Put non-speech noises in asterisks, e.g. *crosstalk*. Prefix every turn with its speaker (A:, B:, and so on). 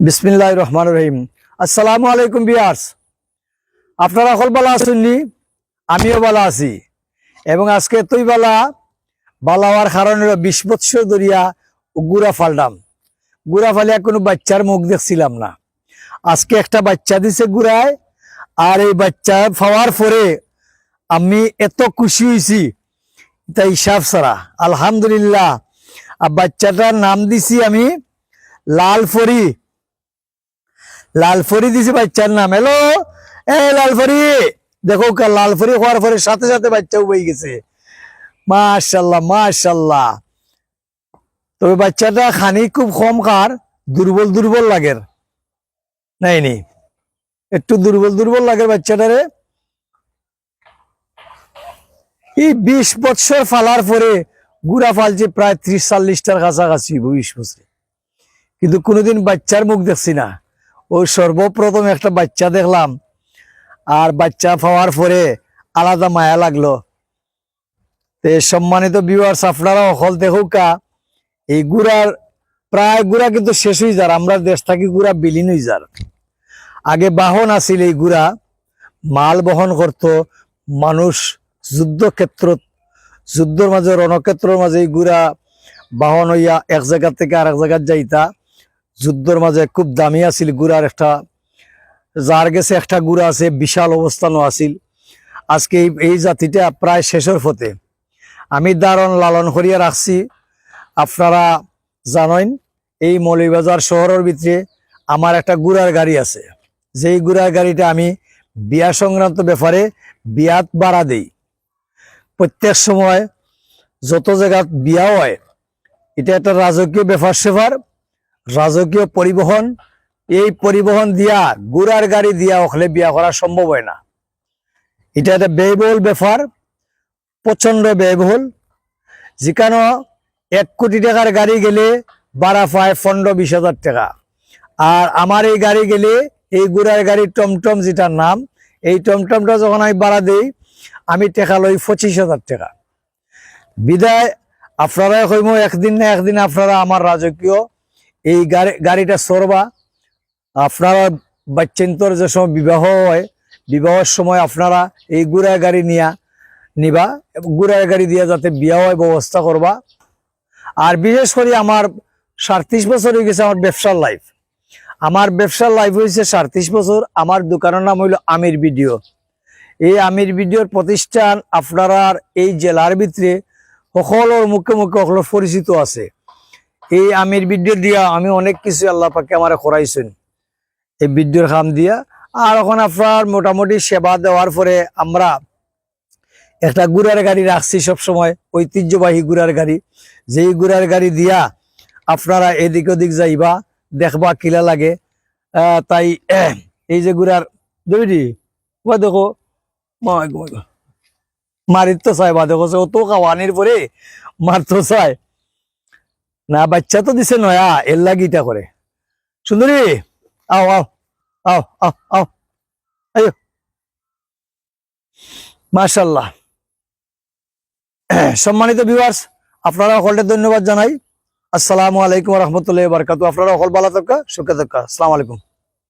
A: বিসমিল্লাহ রহমান রহিম। আসসালামু আলাইকুম বিয়ার্স আপনারা সকল বালা আছেননি আমিও বালা আছি। এবং আজকে তুই বালা বালা হওয়ার কারণে বিশ বৎসর ধরিয়া গুড়া ফাললাম গুড়া ফালিয়া কোনো বাচ্চার মুখ দেখছিলাম না। আজকে একটা বাচ্চা দিছে গুড়ায়, আর এই বাচ্চা পাওয়ার পরে আমি এত খুশি হয়েছি। তা হিসাব সারা আলহামদুলিল্লাহ। আর বাচ্চাটার নাম দিছি আমি লালফরি লালফরি দিছি বাচ্চার নাম। হ্যালো এ লালফরি দেখো লালফরি হওয়ার পরে সাথে সাথে বাচ্চা উবে গেছে। মাশাল্লাহ মাশাল্লাহ। তবে বাচ্চাটা খানি খুব কম খার দুর্বল দুর্বল লাগের। নাই নি একটু দুর্বল দুর্বল লাগে বাচ্চাটারে এই বিশ বছর ফালার পরে গুড়া ফালছে প্রায় ত্রিশ, চল্লিশটার কাছাকাছি, বিশ বছরে। কিন্তু কোনোদিন বাচ্চার মুখ দেখছি না। ওই সর্বপ্রথম একটা বাচ্চা দেখলাম। আর বাচ্চা পাওয়ার পরে আলাদা মায়া লাগল। তে সম্মানিত বিওয়ার্স আপনারা অকল দেখুকা এই গুড়ার প্রায় গুড়া কিন্তু শেষ হয়ে যার, আমরা দেশ থাকি গুড়া বিলীন হয়ে যার। আগে বাহন আছিল এই গুড়া, মাল বহন করত, মানুষ যুদ্ধক্ষেত্রত যুদ্ধর মাঝে, রণক্ষেত্রের মাঝে এই গুড়া বাহন হইয়া এক জায়গা থেকে আর এক জায়গায় যাইতা। যুদ্ধর মাঝে খুব দামি আছিল গুড়ার একটা, যার গেছে একটা গুড়া আছে, বিশাল অবস্থানও আছিল। আজকে এই- জাতিটা প্রায় শেষের ফতে আমি দারণ লালন করিয়া রাখছি। আপনারা জানেন, এই মৌলিবাজার শহরের ভিতরে আমার একটা গুড়ার গাড়ি আছে। যেই গুড়ার গাড়িটা আমি বিয়া সংক্রান্ত ব্যাপারে বিয়াত বাড়া দেই। প্রত্যেক সময় যত জায়গাত বিয়া হয়, এটা একটা রাজকীয় ব্যাপার সেবার রাজকীয় পরিবহন, এই পরিবহন দিয়া গুড়ার গাড়ি দিয়া ওখানে বিয়া করা সম্ভব হয় না। এটা একটা ব্যয়বহুল ব্যাপার প্রচণ্ড ব্যয়বহুল। যেখানে এক কোটি টাকার গাড়ি গেলে বাড়া পায় পনেরো বিশ হাজার টাকা। আর আমার এই গাড়ি গেলে এই গুড়ার গাড়ি টমটম যেটার নাম, এই টমটমটা যখন আমি বাড়া দিই, আমি টাকা লই পঁচিশ হাজার টাকা। বিদায় আপনারা কইম, একদিন না একদিন আপনারা আমার রাজকীয় এই গাড়ি, গাড়িটা সরবা। আপনারা বাচ্চান্তর যে সময় বিবাহ হয়, বিবাহের সময় আপনারা এই গুড়ার গাড়ি নিয়া নিবা গুড়ার গাড়ি দিয়া যাতে বিয়া হয় ব্যবস্থা করবা। আর বিশেষ করে আমার সাড়ত্রিশ বছর হয়ে গেছে আমার ব্যবসার লাইফ আমার ব্যবসার লাইফ হয়েছে সাড়ত্রিশ বছর। আমার দোকানের নাম হইল আমির ভিডিও। এই আমির ভিডিওর প্রতিষ্ঠান আপনারা এই জেলার ভিতরে সকলের মুখে মুখে সকলের পরিচিত আছে। এই আমির বিদ্যুৎ দিয়া আমি অনেক কিছু আল্লাহ পাকে আমার করাইছেন এই ভিডিওর খাম দিয়া। আর এখন আপনার মোটামুটি সেবা দেওয়ার পরে আমরা একটা গুড়ার গাড়ি রাখছি সব সময় ঐতিহ্যবাহী গুড়ার গাড়ি। যেই গুড়ার গাড়ি দিয়া আপনারা এদিক ওদিক যাইবা, দেখবা কিলা লাগে। তাই *clears throat* এই যে গুড়ার দুইটি ও দেখো। মা- গো- গো। মারির তো চাই বা দেখো সে অত খাওয়ানির পরে মার তো চাই। না, বাচ্চা তো দিছে নয়া, এর লাগিটা করে। সুন্দরী, আও আও আও আও আও। আয়ো। মাশাল্লাহ *clears throat* সম্মানিত ভিউয়ার্স আপনারা সকলকে ধন্যবাদ জানাই। আসসালামু আলাইকুম রহমতুল্লাহ বারকাত আপনারা সকল ভালো থাকা সুখে থাকা আসসালামু আলাইকুম।